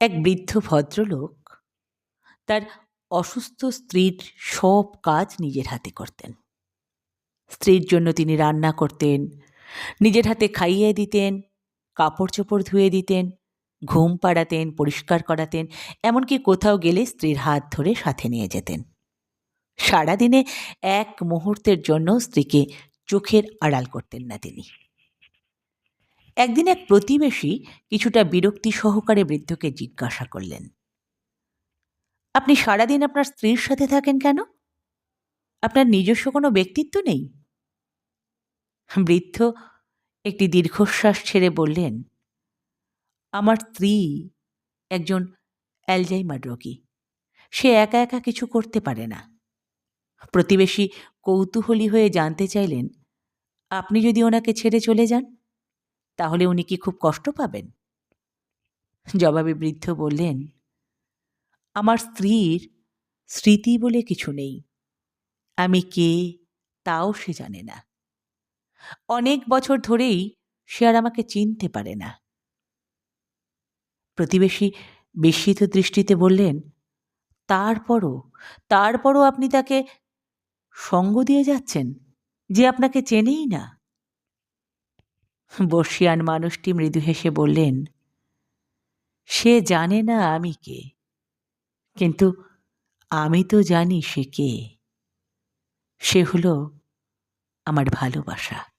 এক বৃদ্ধ ভদ্রলোক তার অসুস্থ স্ত্রীর সব কাজ নিজের হাতে করতেন। স্ত্রীর জন্য তিনি রান্না করতেন, নিজের হাতে খাইয়ে দিতেন কাপড় চোপড় ধুয়ে দিতেন, ঘুম পাড়াতেন, পরিষ্কার করাতেন, এমনকি কোথাও গেলে স্ত্রীর হাত ধরে সাথে নিয়ে যেতেন। সারাদিনে এক মুহূর্তের জন্য স্ত্রীকে চোখের আড়াল করতেন না তিনি। একদিন এক প্রতিবেশী কিছুটা বিরক্তি সহকারে বৃদ্ধকে জিজ্ঞাসা করলেন, আপনি সারাদিন আপনার স্ত্রীর সাথে থাকেন কেন? আপনার নিজস্ব কোনো ব্যক্তিত্ব নেই? বৃদ্ধ একটি দীর্ঘশ্বাস ছেড়ে বললেন, আমার স্ত্রী একজন অ্যালজাইমার রোগী। সে একা একা কিছু করতে পারে না। প্রতিবেশী কৌতূহলী হয়ে জানতে চাইলেন, আপনি যদি ওনাকে ছেড়ে চলে যান? তাহলে উনি কি খুব কষ্ট পাবেন? জবাবে বৃদ্ধ বললেন, আমার স্ত্রীর স্মৃতি বলে কিছু নেই। আমি কে তাও সে জানে না। অনেক বছর ধরেই সে আর আমাকে চিনতে পারে না। প্রতিবেশী বিস্মিত দৃষ্টিতে বললেন, তারপরও তারপরও আপনি তাকে সঙ্গ দিয়ে যাচ্ছেন যে আপনাকে চেনেই না? বর্ষিয়ান মানুষটি মৃদু হেসে বললেন, সে জানে না আমি কে, কিন্তু আমি তো জানি সে কে। সে হলো আমার ভালোবাসা।